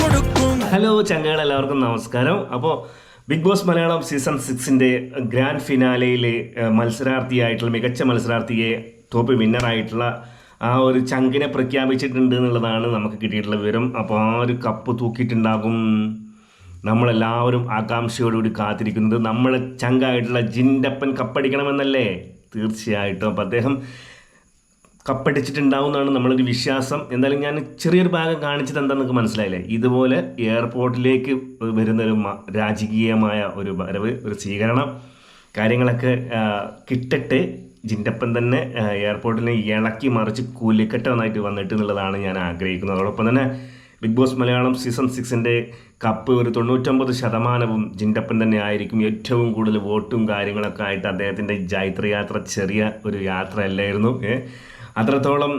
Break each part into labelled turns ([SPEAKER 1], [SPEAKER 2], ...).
[SPEAKER 1] കൊടുക്കും.
[SPEAKER 2] ഹലോ ചങ്ങകൾ എല്ലാവർക്കും നമസ്കാരം. അപ്പോൾ ബിഗ് ബോസ് മലയാളം സീസൺ സിക്സിന്റെ ഗ്രാൻഡ് ഫിനാലയിലെ മത്സരാർത്ഥിയായിട്ടുള്ള മികച്ച മത്സരാർത്ഥിയെ ടോപ്പ് വിന്നറായിട്ടുള്ള ആ ഒരു ചങ്കിനെ പ്രഖ്യാപിച്ചിട്ടുണ്ട് എന്നുള്ളതാണ് നമുക്ക് കിട്ടിയിട്ടുള്ള വിവരം. അപ്പോൾ ആ ഒരു കപ്പ് തൂക്കിയിട്ടുണ്ടാകും. നമ്മളെല്ലാവരും ആകാംക്ഷയോടുകൂടി കാത്തിരിക്കുന്നത് നമ്മൾ ചങ്കായിട്ടുള്ള ജിൻഡപ്പൻ കപ്പടിക്കണമെന്നല്ലേ? തീർച്ചയായിട്ടും. അപ്പോൾ അദ്ദേഹം കപ്പടിച്ചിട്ടുണ്ടാവും എന്നാണ് നമ്മളൊരു വിശ്വാസം. എന്തായാലും ഞാൻ ചെറിയൊരു ഭാഗം കാണിച്ചത് എന്താണെന്നൊക്കെ മനസ്സിലായില്ലേ? ഇതുപോലെ എയർപോർട്ടിലേക്ക് വരുന്നൊരു രാജകീയമായ ഒരു വരവ് ഒരു സ്വീകരണം കാര്യങ്ങളൊക്കെ കിട്ടിട്ട്. ജിന്റപ്പൻ തന്നെ എയർപോർട്ടിനെ ഇളക്കി മറിച്ച് കൂലിക്കെട്ട് വന്നിട്ട് എന്നുള്ളതാണ് ഞാൻ ആഗ്രഹിക്കുന്നത്. അതോടൊപ്പം തന്നെ ബിഗ് ബോസ് മലയാളം സീസൺ സിക്സിന്റെ കപ്പ് ഒരു തൊണ്ണൂറ്റൊമ്പത് ശതമാനവും ജിൻഡപ്പൻ തന്നെ ആയിരിക്കും. ഏറ്റവും കൂടുതൽ വോട്ടും കാര്യങ്ങളൊക്കെ ആയിട്ട് അദ്ദേഹത്തിന്റെ ജൈത്രയാത്ര ചെറിയ ഒരു യാത്ര അല്ലായിരുന്നു ഏ? അത്രത്തോളം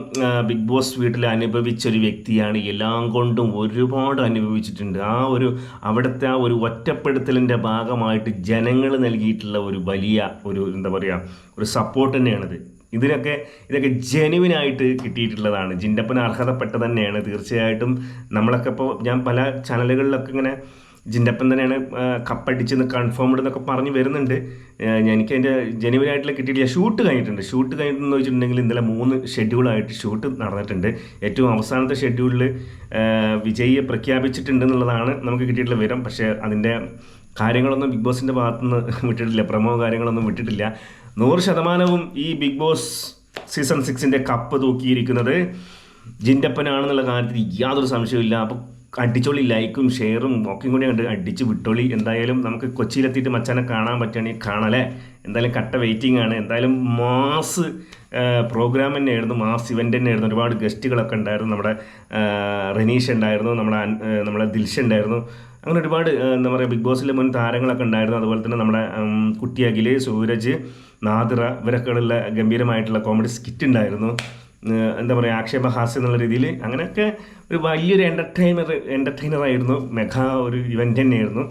[SPEAKER 2] ബിഗ് ബോസ് വീട്ടിൽ അനുഭവിച്ച ഒരു വ്യക്തിയാണ് എല്ലാം കൊണ്ടും ഒരുപാട് അനുഭവിച്ചിട്ടുണ്ട്. ആ ഒരു അവിടുത്തെ ആ ഒരു ഒറ്റപ്പെടുത്തലിന്റെ ഭാഗമായിട്ട് ജനങ്ങൾ നൽകിയിട്ടുള്ള ഒരു വലിയ ഒരു എന്താ പറയുക ഒരു സപ്പോർട്ട് തന്നെയാണിത്. ഇതിനൊക്കെ ഇതൊക്കെ ജെനുവിനായിട്ട് കിട്ടിയിട്ടുള്ളതാണ്. ജിന്റപ്പന് അർഹതപ്പെട്ട തന്നെയാണ്. തീർച്ചയായിട്ടും നമ്മളൊക്കെ ഇപ്പോൾ ഞാൻ പല ചാനലുകളിലൊക്കെ ഇങ്ങനെ ജിന്റപ്പൻ തന്നെയാണ് കപ്പടിച്ചെന്ന് കൺഫേംഡ് എന്നൊക്കെ പറഞ്ഞ് വരുന്നുണ്ട്. എനിക്ക് അതിന്റെ ജനുവരി ആയിട്ടുള്ള കിട്ടിയിട്ടില്ല. ഷൂട്ട് കഴിഞ്ഞിട്ടുണ്ട്. ഷൂട്ട് കഴിഞ്ഞിട്ടെന്ന് വെച്ചിട്ടുണ്ടെങ്കിൽ ഇന്നലെ മൂന്ന് ഷെഡ്യൂളായിട്ട് ഷൂട്ട് നടന്നിട്ടുണ്ട്. ഏറ്റവും അവസാനത്തെ ഷെഡ്യൂളിൽ വിജയിയെ പ്രഖ്യാപിച്ചിട്ടുണ്ട് എന്നുള്ളതാണ് നമുക്ക് കിട്ടിയിട്ടുള്ള വിവരം. പക്ഷേ അതിന്റെ കാര്യങ്ങളൊന്നും ബിഗ് ബോസിന്റെ ഭാഗത്തുനിന്ന് വിട്ടിട്ടില്ല. പ്രമോ കാര്യങ്ങളൊന്നും വിട്ടിട്ടില്ല. നൂറ് ശതമാനവും ഈ ബിഗ് ബോസ് സീസൺ സിക്സിന്റെ കപ്പ് തൂക്കിയിരിക്കുന്നത് ജിന്റപ്പനാണെന്നുള്ള കാര്യത്തിൽ യാതൊരു സംശയമില്ല അപ്പോൾ അടിച്ചോളി ലൈക്കും ഷെയറും ഒക്കെ കൂടി കണ്ട് അടിച്ച് വിട്ടോളി. എന്തായാലും നമുക്ക് കൊച്ചിയിലെത്തിയിട്ട് മച്ചാനെ കാണാൻ പറ്റുകയാണെങ്കിൽ കാണാലേ. എന്തായാലും കട്ട വെയിറ്റിംഗ് ആണ്. എന്തായാലും മാസ് പ്രോഗ്രാം തന്നെയായിരുന്നു. മാസ് ഇവന്റ് തന്നെയായിരുന്നു. ഒരുപാട് ഗസ്റ്റുകളൊക്കെ ഉണ്ടായിരുന്നു. നമ്മുടെ റനീഷ് ഉണ്ടായിരുന്നു. നമ്മുടെ നമ്മുടെ ദിൽഷ ഉണ്ടായിരുന്നു. അങ്ങനെ ഒരുപാട് എന്താ പറയുക ബിഗ് ബോസിലെ മുൻ താരങ്ങളൊക്കെ ഉണ്ടായിരുന്നു. അതുപോലെ തന്നെ നമ്മുടെ കുട്ടി അഖിൽ സൂരജ് നാദിറ ഇവരൊക്കെ ഉള്ള ഗംഭീരമായിട്ടുള്ള കോമഡി സ്കിറ്റ് ഉണ്ടായിരുന്നു. എന്താ പറയുക ആക്ഷേപഹാസ്യം എന്നുള്ള രീതിയിൽ അങ്ങനെയൊക്കെ ഒരു വലിയൊരു എന്റർടൈനർ എന്റർടൈനറായിരുന്നു മെഗാ ഒരു ഇവന്റ് തന്നെയായിരുന്നു.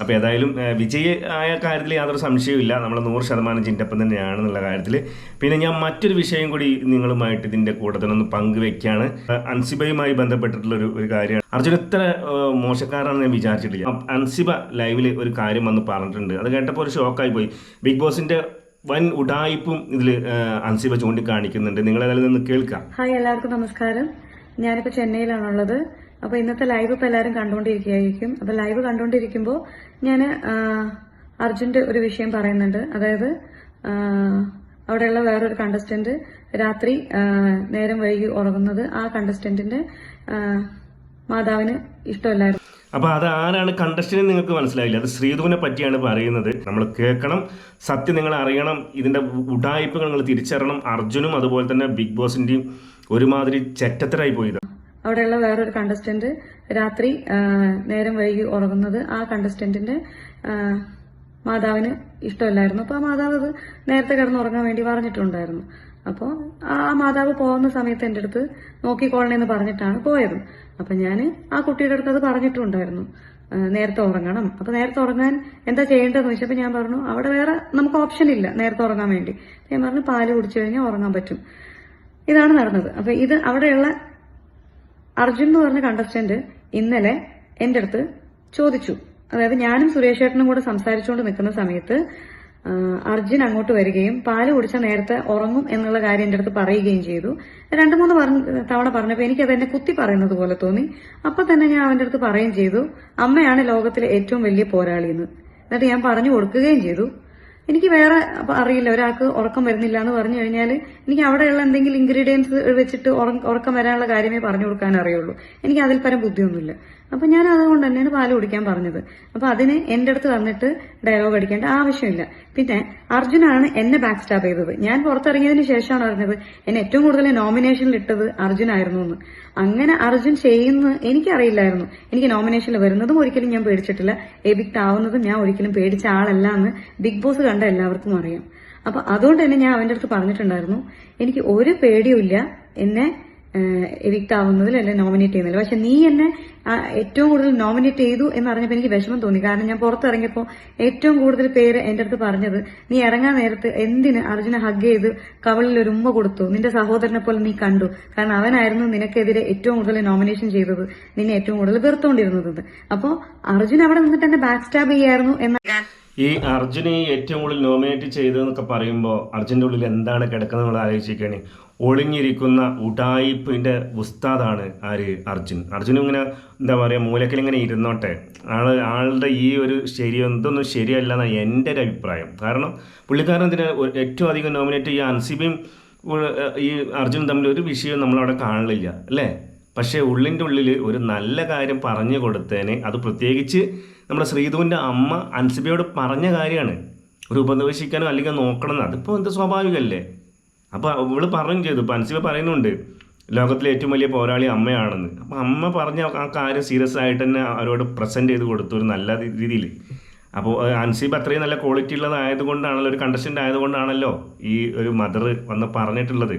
[SPEAKER 2] അപ്പോൾ ഏതായാലും വിജയ് ആയ കാര്യത്തിൽ യാതൊരു സംശയവുമില്ല. നമ്മൾ നൂറ് ശതമാനം ചിന്തപ്പം തന്നെയാണെന്നുള്ള കാര്യത്തിൽ പിന്നെ ഞാൻ മറ്റൊരു വിഷയം കൂടി നിങ്ങളുമായിട്ട് ഇതിന്റെ കൂട്ടത്തിലൊന്ന് പങ്കുവെക്കുകയാണ് അൻസിബയുമായി ബന്ധപ്പെട്ടിട്ടുള്ള ഒരു കാര്യമാണ്. അർജുൻ എത്ര മോശക്കാരാണെന്ന് ഞാൻ വിചാരിച്ചിട്ടില്ല. അൻസിബ ലൈവിൽ ഒരു കാര്യം വന്ന് പറഞ്ഞിട്ടുണ്ട്. അത് കേട്ടപ്പോൾ ഒരു ഷോക്കായി പോയി. ബിഗ് ബോസിന്റെ വൻ ഉടായിപ്പും ഇതിൽ അൻസിബ ചൂണ്ടിക്കാണിക്കുന്നുണ്ട്. നിങ്ങൾ അതിൽ നിന്ന് കേൾക്കാം.
[SPEAKER 3] ഹായ് എല്ലാവർക്കും നമസ്കാരം. ഞാനിപ്പോ ചെന്നൈയിലാണുള്ളത്. അപ്പോൾ ഇന്നത്തെ ലൈവ് ഇപ്പൊ എല്ലാവരും കണ്ടുകൊണ്ടിരിക്കുകയായിരിക്കും അപ്പോൾ ലൈവ് കണ്ടുകൊണ്ടിരിക്കുമ്പോൾ ഞാൻ അർജുന്റെ ഒരു വിഷയം പറയുന്നുണ്ട്. അതായത് അവിടെയുള്ള വേറൊരു കണ്ടസ്റ്റന്റ് രാത്രി നേരം വൈകി ഉറങ്ങുന്നത് ആ കണ്ടസ്റ്റന്റിന്റെ മാതാവിന് ഇഷ്ടമല്ലായിരുന്നു.
[SPEAKER 2] അപ്പൊ അത് ആരാണ് കണ്ടസ്റ്റന്റ് നിങ്ങൾക്ക് മനസ്സിലായില്ല. അത് ശ്രീധുവിനെ പറ്റിയാണ് പറയുന്നത്. നമ്മൾ കേൾക്കണം. സത്യം നിങ്ങൾ അറിയണം. ഇതിന്റെ ഉടായ്പകൾ നിങ്ങൾ തിരിച്ചറിയണം. അർജുനും അതുപോലെ തന്നെ ബിഗ് ബോസിന്റെയും ഒരുമാതിരി ചെറ്റത്തരായി പോയത്.
[SPEAKER 3] അവിടെയുള്ള വേറൊരു കണ്ടസ്റ്റന്റ് രാത്രി നേരം വൈകി ഉറങ്ങുന്നത് ആ കണ്ടസ്റ്റന്റിന്റെ മാതാവിന് ഇഷ്ടമല്ലായിരുന്നു. അപ്പൊ ആ മാതാവ് അത് നേരത്തെ കിടന്ന് ഉറങ്ങാൻ വേണ്ടി പറഞ്ഞിട്ടുണ്ടായിരുന്നു. അപ്പോൾ ആ മാതാവ് പോകുന്ന സമയത്ത് എന്റെ അടുത്ത് നോക്കിക്കോളണേന്ന് പറഞ്ഞിട്ടാണ് പോയത്. അപ്പൊ ഞാൻ ആ കുട്ടിയുടെ അടുത്ത് അത് പറഞ്ഞിട്ടുണ്ടായിരുന്നു. നേരത്തെ ഉറങ്ങണം. അപ്പൊ നേരത്തെ ഉറങ്ങാൻ എന്താ ചെയ്യേണ്ടതെന്ന് ചോദിച്ചപ്പോൾ ഞാൻ പറഞ്ഞു അവിടെ വേറെ നമുക്ക് ഓപ്ഷൻ ഇല്ല നേരത്തെ ഉറങ്ങാൻ വേണ്ടി. ഞാൻ പറഞ്ഞു പാൽ കുടിച്ചു കഴിഞ്ഞാൽ ഉറങ്ങാൻ പറ്റും. ഇതാണ് നടന്നത്. അപ്പൊ ഇത് അവിടെയുള്ള അർജുൻ എന്ന് പറഞ്ഞ കണ്ടസ്റ്റന്റ് ഇന്നലെ എന്റെ അടുത്ത് ചോദിച്ചു. അതായത് ഞാനും സുരേഷ് ഏട്ടനും കൂടെ സംസാരിച്ചുകൊണ്ട് നിൽക്കുന്ന സമയത്ത് അർജുൻ അങ്ങോട്ട് വരികയും പാൽ കുടിച്ച നേരത്തെ ഉറങ്ങും എന്നുള്ള കാര്യം എന്റെ അടുത്ത് പറയുകയും ചെയ്തു. രണ്ടു മൂന്ന് തവണ പറഞ്ഞപ്പോൾ എനിക്കത് എന്നെ കുത്തി പറയുന്നത് പോലെ തോന്നി. അപ്പൊ തന്നെ ഞാൻ അവന്റെ അടുത്ത് പറയുകയും ചെയ്തു അമ്മയാണ് ലോകത്തിലെ ഏറ്റവും വലിയ പോരാളി എന്ന് എന്നിട്ട് ഞാൻ പറഞ്ഞു കൊടുക്കുകയും ചെയ്തു. എനിക്ക് വേറെ അറിയില്ല ഒരാൾക്ക് ഉറക്കം വരുന്നില്ല എന്ന് പറഞ്ഞു കഴിഞ്ഞാൽ എനിക്ക് അവിടെയുള്ള എന്തെങ്കിലും ഇൻഗ്രീഡിയൻസ് വെച്ചിട്ട് ഉറക്കം വരാനുള്ള കാര്യമേ പറഞ്ഞു കൊടുക്കാൻ അറിയുള്ളൂ. എനിക്ക് അതിൽ പരം ബുദ്ധിയൊന്നുമില്ല. അപ്പൊ ഞാൻ അതുകൊണ്ട് തന്നെയാണ് പാൽ കുടിക്കാൻ പറഞ്ഞത്. അപ്പൊ അതിന് എന്റെ അടുത്ത് വന്നിട്ട് ഡയലോഗ് അടിക്കേണ്ട ആവശ്യമില്ല. പിന്നെ അർജുനാണ് എന്നെ ബാക്ക് സ്റ്റാപ്പ് ചെയ്തത്. ഞാൻ പുറത്തിറങ്ങിയതിന് ശേഷമാണ് അറിഞ്ഞത് എന്നെ ഏറ്റവും കൂടുതൽ നോമിനേഷനിൽ ഇട്ടത് അർജുനായിരുന്നു എന്ന്. അങ്ങനെ അർജുൻ ചെയ്യുന്ന എനിക്കറിയില്ലായിരുന്നു. എനിക്ക് നോമിനേഷനിൽ വരുന്നതും ഒരിക്കലും ഞാൻ പേടിച്ചിട്ടില്ല. എബിക്ട് ആവുന്നതും ഞാൻ ഒരിക്കലും പേടിച്ച ആളല്ല എന്ന് ബിഗ് ബോസ് കണ്ട എല്ലാവർക്കും അറിയാം. അപ്പൊ അതുകൊണ്ട് തന്നെ ഞാൻ അവന്റെ അടുത്ത് പറഞ്ഞിട്ടുണ്ടായിരുന്നു. എനിക്ക് ഒരു പേടിയുമില്ല. എന്നെ എവിക്റ്റ് ആവുന്നതിൽ അല്ലെ നോമിനേറ്റ് ചെയ്യുന്നില്ല. പക്ഷെ നീ എന്നെ ഏറ്റവും കൂടുതൽ നോമിനേറ്റ് ചെയ്തു എന്ന് പറഞ്ഞപ്പോൾ എനിക്ക് വിഷമം തോന്നി. കാരണം ഞാൻ പുറത്തിറങ്ങിയപ്പോൾ ഏറ്റവും കൂടുതൽ പേര് എന്റെ അടുത്ത് പറഞ്ഞത് നീ ഇറങ്ങാൻ നേരത്ത് എന്തിന് അർജുനെ ഹഗ് ചെയ്ത് കവളിൽ ഒരു ഉമ്മ കൊടുത്തു? നിന്റെ സഹോദരനെ പോലെ നീ കണ്ടു. കാരണം അവനായിരുന്നു നിനക്കെതിരെ ഏറ്റവും കൂടുതൽ നോമിനേഷൻ ചെയ്തത് നിന്നെ ഏറ്റവും കൂടുതൽ വെറുത്തുകൊണ്ടിരുന്നത് അപ്പോ അർജുൻ അവിടെ നിന്നിട്ട് എന്നെ ബാക്ക് സ്റ്റാബ് ചെയ്യായിരുന്നു എന്ന
[SPEAKER 2] ഈ അർജുനെ ഏറ്റവും കൂടുതൽ നോമിനേറ്റ് ചെയ്തതെന്നൊക്കെ പറയുമ്പോൾ അർജുന്റെ ഉള്ളിൽ എന്താണ് കിടക്കുന്നത് നമ്മൾ ആലോചിക്കുകയാണ് ഒളിഞ്ഞിരിക്കുന്ന ഉടായിപ്പിന്റെ ഉസ്താദാണ് ആര്? അർജുൻ. അർജുൻ ഇങ്ങനെ എന്താ പറയുക മൂലക്കിൽ ഇങ്ങനെ ഇരുന്നോട്ടെ. ആൾ ആളുടെ ഈ ഒരു ശരി എന്തൊന്നും ശരിയല്ല എന്നാണ് എന്റെ ഒരു അഭിപ്രായം. കാരണം പുള്ളിക്കാരൻ ഇതിന് ഏറ്റവും അധികം നോമിനേറ്റ് ഈ അൻസിബിയും ഈ അർജുനും തമ്മിൽ ഒരു വിഷയവും നമ്മളവിടെ കാണലില്ല അല്ലേ? പക്ഷേ ഉള്ളിന്റെ ഉള്ളിൽ ഒരു നല്ല കാര്യം പറഞ്ഞു കൊടുത്തേനെ. അത് പ്രത്യേകിച്ച് നമ്മുടെ ശ്രീധുവിന്റെ അമ്മ അൻസിബിയോട് പറഞ്ഞ കാര്യമാണ്. ഒരു ഉപദേശിക്കാനോ അല്ലെങ്കിൽ നോക്കണം എന്ന് അതിപ്പോൾ എന്ത് സ്വാഭാവികമല്ലേ? അപ്പോൾ ഇവൾ പറയുകയും ചെയ്തു. ഇപ്പം അൻസിബ പറയുന്നുണ്ട് ലോകത്തിലെ ഏറ്റവും വലിയ പോരാളി അമ്മയാണെന്ന്. അപ്പോൾ അമ്മ പറഞ്ഞ ആ കാര്യം സീരിയസ് ആയിട്ട് തന്നെ അവരോട് പ്രസന്റ് ചെയ്ത് കൊടുത്തു ഒരു നല്ല രീതിയിൽ അപ്പോൾ അൻസീബ് അത്രയും നല്ല ക്വാളിറ്റി ഉള്ളതായത് കൊണ്ടാണല്ലോ ഒരു കണ്ടസ്റ്റന്റ് ആയതുകൊണ്ടാണല്ലോ ഈ ഒരു മദർ വന്ന് പറഞ്ഞിട്ടുള്ളത്.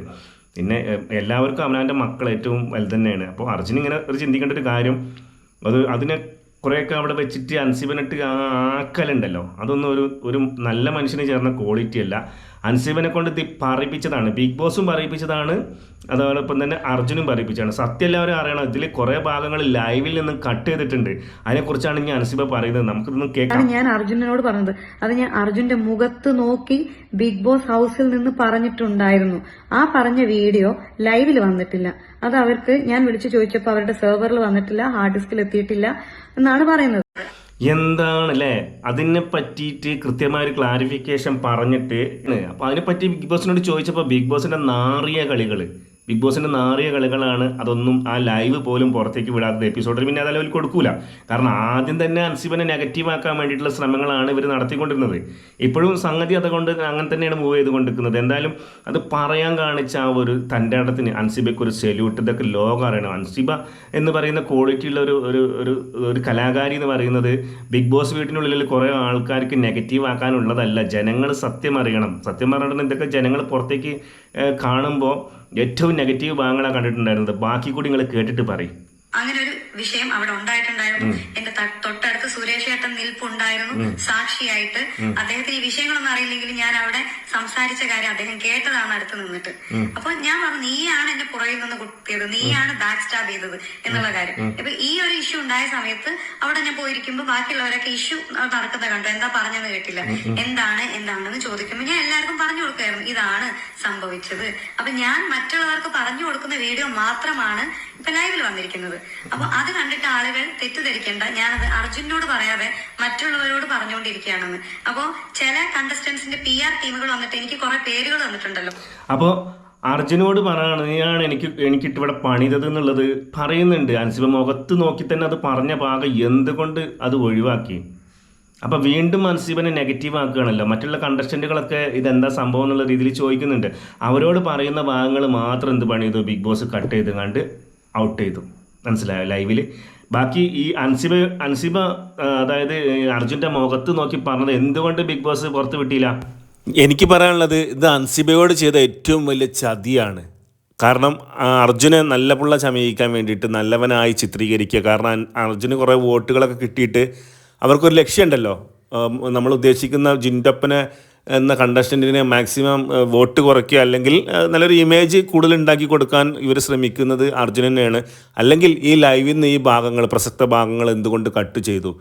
[SPEAKER 2] പിന്നെ എല്ലാവർക്കും അവനവന്റെ മക്കൾ ഏറ്റവും വലുത് തന്നെയാണ്. അപ്പോൾ അർജുൻ ഇങ്ങനെ ഒരു ചിന്തിക്കേണ്ട ഒരു കാര്യം അത് അതിനെ കുറേയൊക്കെ അവിടെ വെച്ചിട്ട് അൻസിബനിട്ട് ആക്കലുണ്ടല്ലോ. അതൊന്നും ഒരു ഒരു നല്ല മനുഷ്യന് ചേർന്ന ക്വാളിറ്റി അല്ല. അൻസിബനെ കൊണ്ട് പറയിപ്പിച്ചതാണ് ബിഗ് ബോസും പറയിപ്പിച്ചതാണ് അതോടൊപ്പം തന്നെ അർജുനും പറയിപ്പിച്ചതാണ് സത്യം എല്ലാവരും അറിയണം ഇതിൽ കുറേ ഭാഗങ്ങൾ ലൈവിൽ നിന്ന് കട്ട് ചെയ്തിട്ടുണ്ട്. അതിനെക്കുറിച്ചാണ് ഇനി അൻസിബ പറയുന്നത്. നമുക്കിതൊന്നും കേൾക്കാം.
[SPEAKER 3] ഞാൻ അർജുനനോട് പറഞ്ഞത്. അത് ഞാൻ അർജുന്റെ മുഖത്ത് നോക്കി ബിഗ് ബോസ് ഹൗസിൽ നിന്ന് പറഞ്ഞിട്ടുണ്ടായിരുന്നു. ആ പറഞ്ഞ വീഡിയോ ലൈവിൽ വന്നിട്ടില്ല. അത് അവർക്ക് ഞാൻ വിളിച്ചു ചോദിച്ചപ്പോൾ അവരുടെ സെർവറിൽ വന്നിട്ടില്ല ഹാർഡ് ഡിസ്കിൽ എത്തിയിട്ടില്ല എന്നാണ് പറയുന്നത്.
[SPEAKER 2] എന്താണ് അല്ലേ അതിനെ പറ്റിയിട്ട് കൃത്യമായ ഒരു ക്ലാരിഫിക്കേഷൻ പറഞ്ഞിട്ട് അപ്പോൾ അതിനെപ്പറ്റി ബിഗ് ബോസിനോട് ചോദിച്ചപ്പോൾ ബിഗ് ബോസിന്റെ നാറിയ കളികൾ ബിഗ് ബോസിന്റെ നാറിയ കളികളാണ് അതൊന്നും ആ ലൈവ് പോലും പുറത്തേക്ക് വിടാത്തത്. എപ്പിസോഡിൽ പിന്നെ അതല്ല കൊടുക്കൂല. കാരണം ആദ്യം തന്നെ അൻസിബനെ നെഗറ്റീവ് ആക്കാൻ വേണ്ടിയിട്ടുള്ള ശ്രമങ്ങളാണ് ഇവർ നടത്തിക്കൊണ്ടിരുന്നത്. ഇപ്പോഴും സംഗതി അതുകൊണ്ട് അങ്ങനെ തന്നെയാണ് മൂവ് ചെയ്തുകൊണ്ടിരിക്കുന്നത് എന്തായാലും അത് പറയാൻ കാണിച്ച ആ ഒരു തന്റെ ഇടത്തിന് അൻസിബയ്ക്ക് ഒരു സെല്യൂട്ട് ഇതൊക്കെ ലോകം അറിയണം. അൻസിബ എന്ന് പറയുന്ന ക്വാളിറ്റിയുള്ള ഒരു ഒരു ഒരു ഒരു കലാകാരി എന്ന് പറയുന്നത് ബിഗ് ബോസ് വീട്ടിനുള്ളിൽ കുറേ ആൾക്കാർക്ക് നെഗറ്റീവ് ആക്കാനുള്ളതല്ല. ജനങ്ങൾ സത്യം അറിയണം. സത്യം പറഞ്ഞിട്ടുണ്ടെങ്കിൽ ഇതൊക്കെ ജനങ്ങൾ പുറത്തേക്ക് കാണുമ്പോൾ ഏറ്റവും നെഗറ്റീവ് ഭാഗങ്ങളാണ് കണ്ടിട്ടുണ്ടായിരുന്നത്. ബാക്കി കൂടി നിങ്ങൾ കേട്ടിട്ട് പറയും.
[SPEAKER 3] അങ്ങനെ ഒരു വിഷയം അവിടെ ഉണ്ടായിട്ടുണ്ടായിരുന്നു. എന്റെ തൊട്ടടുത്ത് സുരേഷ് ഏട്ടൻ നിൽപ്പുണ്ടായിരുന്നു സാക്ഷിയായിട്ട്. അദ്ദേഹത്തിന് ഈ വിഷയങ്ങളൊന്നും അറിയില്ലെങ്കിലും ഞാൻ അവിടെ സംസാരിച്ച കാര്യം അദ്ദേഹം കേട്ടതാണ് അടുത്ത് നിന്നിട്ട്. അപ്പൊ ഞാൻ പറഞ്ഞു നീയാണ് എന്നെ പുറകിൽ നിന്ന് കുത്തിയത്. നീയാണ് ബാക്ക് സ്റ്റാബ് ചെയ്തത് എന്നുള്ള കാര്യം. ഇപ്പൊ ഈ ഒരു ഇഷ്യൂ ഉണ്ടായ സമയത്ത് അവിടെ ഞാൻ പോയിരിക്കുമ്പോൾ ബാക്കിയുള്ളവരൊക്കെ ഇഷ്യൂ നടക്കുന്നത് കണ്ടു. എന്താ പറഞ്ഞെന്ന് കേട്ടില്ല. എന്താണ്? എന്താണെന്ന് ചോദിക്കുമ്പോൾ ഞാൻ എല്ലാവർക്കും പറഞ്ഞു കൊടുക്കായിരുന്നു ഇതാണ് സംഭവിച്ചത്. അപ്പൊ ഞാൻ മറ്റുള്ളവർക്ക് പറഞ്ഞു കൊടുക്കുന്ന വീഡിയോ മാത്രമാണ് ഇപ്പൊ ലൈവിൽ വന്നിരിക്കുന്നത്. അപ്പൊ അത് കണ്ടിട്ട് ആളുകൾ തെറ്റിദ്ധരിക്കേണ്ട. ഞാനത് അർജുനോട് പറയാതെ മറ്റുള്ളവരോട് പറഞ്ഞുകൊണ്ടിരിക്കുകയാണെന്ന്. അപ്പോ ചില കണ്ടസ്റ്റന്റ്സിന്റെ പി ആർ ടീമുകൾ വന്നിട്ട് എനിക്ക് കുറെ പേരുകൾ വന്നിട്ടുണ്ടല്ലോ
[SPEAKER 2] അപ്പോൾ അർജുനോട് പറയാണ് എനിക്ക് എനിക്കിട്ട് ഇവിടെ പണിതത് എന്നുള്ളത് പറയുന്നുണ്ട്. അൻസിബ മുഖത്ത് നോക്കി തന്നെ അത് പറഞ്ഞ ഭാഗം എന്തുകൊണ്ട് അത് ഒഴിവാക്കി? അപ്പോൾ വീണ്ടും അൻസിബനെ നെഗറ്റീവ് ആക്കുകയാണല്ലോ. മറ്റുള്ള കണ്ടസ്റ്റന്റുകളൊക്കെ ഇതെന്താ സംഭവം എന്നുള്ള രീതിയിൽ ചോദിക്കുന്നുണ്ട്. അവരോട് പറയുന്ന ഭാഗങ്ങൾ മാത്രം എന്ത് പണി ചെയ്തു ബിഗ് ബോസ് കട്ട് ചെയ്ത് കണ്ട് ഔട്ട് ചെയ്തു. മനസ്സിലായോ? ലൈവിൽ ബാക്കി ഈ അൻസിബ അൻസിബ അതായത് അർജുന്റെ മുഖത്ത് നോക്കി പറഞ്ഞത് എന്തുകൊണ്ട് ബിഗ് ബോസ് പുറത്ത് വിട്ടില്ല?
[SPEAKER 4] എനിക്ക് പറയാനുള്ളത് ഇത് അൻസിബയോട് ചെയ്ത ഏറ്റവും വലിയ ചതിയാണ്. കാരണം അർജുനെ നല്ല പുള്ള ചമയിക്കാൻ വേണ്ടിയിട്ട് നല്ലവനായി ചിത്രീകരിക്കുക. കാരണം അർജുന് കുറേ വോട്ടുകളൊക്കെ കിട്ടിയിട്ട് അവർക്കൊരു ലക്ഷ്യമുണ്ടല്ലോ. നമ്മൾ ഉദ്ദേശിക്കുന്ന ജിൻഡപ്പനെ എന്ന കണ്ടസ്റ്റന്റിനെ മാക്സിമം വോട്ട് കുറയ്ക്കുക അല്ലെങ്കിൽ നല്ലൊരു ഇമേജ് കൂടുതൽ ഉണ്ടാക്കി കൊടുക്കാൻ ഇവർ ശ്രമിക്കുന്നത് അർജുനനെയാണ് അല്ലെങ്കിൽ ഈ ലൈവിൽ നിന്ന് ഈ ഭാഗങ്ങൾ പ്രസക്ത ഭാഗങ്ങൾ എന്തുകൊണ്ട് കട്ട് ചെയ്തു?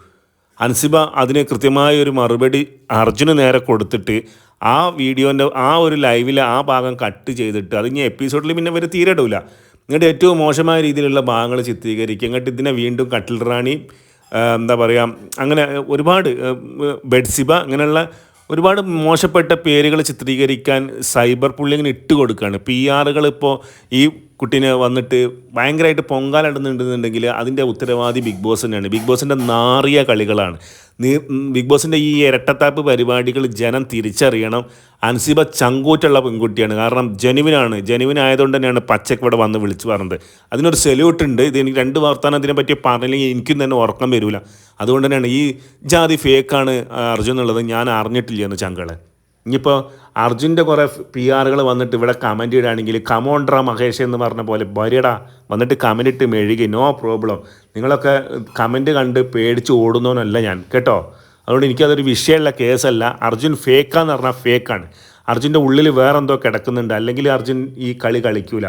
[SPEAKER 4] അൻസിബ അതിന് കൃത്യമായ ഒരു മറുപടി അർജുന് നേരെ കൊടുത്തിട്ട് ആ വീഡിയോന്റെ ആ ഒരു ലൈവിലെ ആ ഭാഗം കട്ട് ചെയ്തിട്ട് അത് ഇനി എപ്പിസോഡിൽ പിന്നെ ഇവർ തീരെ ഇടൂല. എന്നിട്ട് ഏറ്റവും മോശമായ രീതിയിലുള്ള ഭാഗങ്ങൾ ചിത്രീകരിക്കുക. എന്നിട്ട് ഇതിനെ വീണ്ടും കട്ടിൽ റാണി എന്താ പറയുക അങ്ങനെ ഒരുപാട് ബെഡ്സിബ അങ്ങനെയുള്ള ഒരുപാട് മോശപ്പെട്ട പേരുകൾ ചിത്രീകരിക്കാൻ സൈബർ പുള്ളിങ്ങനെ ഇട്ട് കൊടുക്കുകയാണ്. പി ആറുകൾ ഇപ്പോൾ ഈ കുട്ടീനെ വന്നിട്ട് ഭയങ്കരമായിട്ട് പൊങ്കാലിടുന്നുണ്ടെന്നുണ്ടെങ്കിൽ അതിന്റെ ഉത്തരവാദി ബിഗ് ബോസ് തന്നെയാണ്. ബിഗ് ബോസിന്റെ നാറിയ കളികളാണ്. ബിഗ് ബോസിന്റെ ഈ ഇരട്ടത്താപ്പ് പരിപാടികൾ ജനം തിരിച്ചറിയണം. അൻസിബ ചങ്കൂറ്റുള്ള പെൺകുട്ടിയാണ്. കാരണം ജനുവിനാണ്. ജനുവിനായതുകൊണ്ട് തന്നെയാണ് പച്ചക്ക് ഇവിടെ വന്ന് വിളിച്ചു പറഞ്ഞത്. അതിനൊരു സെല്യൂട്ട് ഉണ്ട്. ഇത് എനിക്ക് രണ്ട് വർത്താനം അതിനെ പറ്റി പറഞ്ഞില്ലെങ്കിൽ എനിക്കും തന്നെ ഉറക്കം വരില്ല അതുകൊണ്ട് തന്നെയാണ് ഈ ജാതി ഫേക്കാണ് അർജുൻ എന്നുള്ളത് ഞാൻ അറിഞ്ഞിട്ടില്ല എന്ന് ചങ്കളെ.
[SPEAKER 2] ഇനിയിപ്പോൾ അർജുന്റെ കുറേ പി ആറുകൾ വന്നിട്ട് ഇവിടെ കമന്റ് ഇടുകയാണെങ്കിൽ കമോണ്ട്ര മഹേഷ് എന്ന് പറഞ്ഞ പോലെ വരിയടാ വന്നിട്ട് കമന്റ് ഇട്ട് മെഴുകി നോ പ്രോബ്ലം നിങ്ങളൊക്കെ കമന്റ് കണ്ട് പേടിച്ച് ഓടുന്നവനല്ല ഞാൻ കേട്ടോ? അതുകൊണ്ട് എനിക്കതൊരു വിഷയമുള്ള കേസല്ല. അർജുൻ ഫേക്കാന്ന് പറഞ്ഞാൽ ഫേക്കാണ് അർജുന്റെ ഉള്ളിൽ വേറെന്തോ കിടക്കുന്നുണ്ട്. അല്ലെങ്കിൽ അർജുൻ ഈ കളി കളിക്കൂല.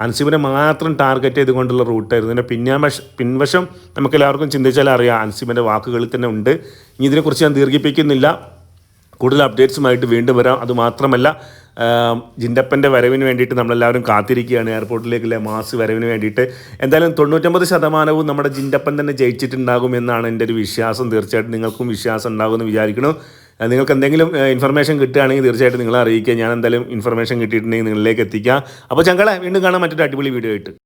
[SPEAKER 2] അൻസിബിനെ മാത്രം ടാർഗറ്റ് ചെയ്തുകൊണ്ടുള്ള റൂട്ടായിരുന്നു ഇതിന്റെ പിന്നാമശ പിൻവശം നമുക്ക് എല്ലാവർക്കും ചിന്തിച്ചാൽ അറിയാം അൻസിബിന്റെ വാക്കുകളിൽ തന്നെ ഉണ്ട്. ഇനി ഇതിനെക്കുറിച്ച് ഞാൻ ദീർഘിപ്പിക്കുന്നില്ല. കൂടുതൽ അപ്ഡേറ്റ്സുമായിട്ട് വീണ്ടും വരാം. അതുമാത്രമല്ല ജിൻഡപ്പന്റെ വരവിന് വേണ്ടിയിട്ട് നമ്മളെല്ലാവരും കാത്തിരിക്കുകയാണ് എയർപോർട്ടിലേക്കുള്ള മാസ് വരവിന് വേണ്ടിയിട്ട്. എന്തായാലും തൊണ്ണൂറ്റൊമ്പത് ശതമാനവും നമ്മുടെ ജിൻഡപ്പൻ തന്നെ ജയിച്ചിട്ടുണ്ടാകും എന്നാണ് എന്റെ ഒരു വിശ്വാസം. തീർച്ചയായിട്ടും നിങ്ങൾക്കും വിശ്വാസം ഉണ്ടാകുമെന്ന് വിചാരിക്കുന്നു. നിങ്ങൾക്ക് എന്തെങ്കിലും ഇൻഫർമേഷൻ കിട്ടുകയാണെങ്കിൽ തീർച്ചയായിട്ടും നിങ്ങളെ അറിയിക്കുക. ഞാൻ എന്തായാലും ഇൻഫർമേഷൻ കിട്ടിയിട്ടുണ്ടെങ്കിൽ നിങ്ങളിലേക്ക് എത്തിക്കാം. അപ്പോൾ ചങ്കളെ വീണ്ടും കാണാൻ മറ്റൊരു അടിപൊളി വീഡിയോ ആയിട്ട്.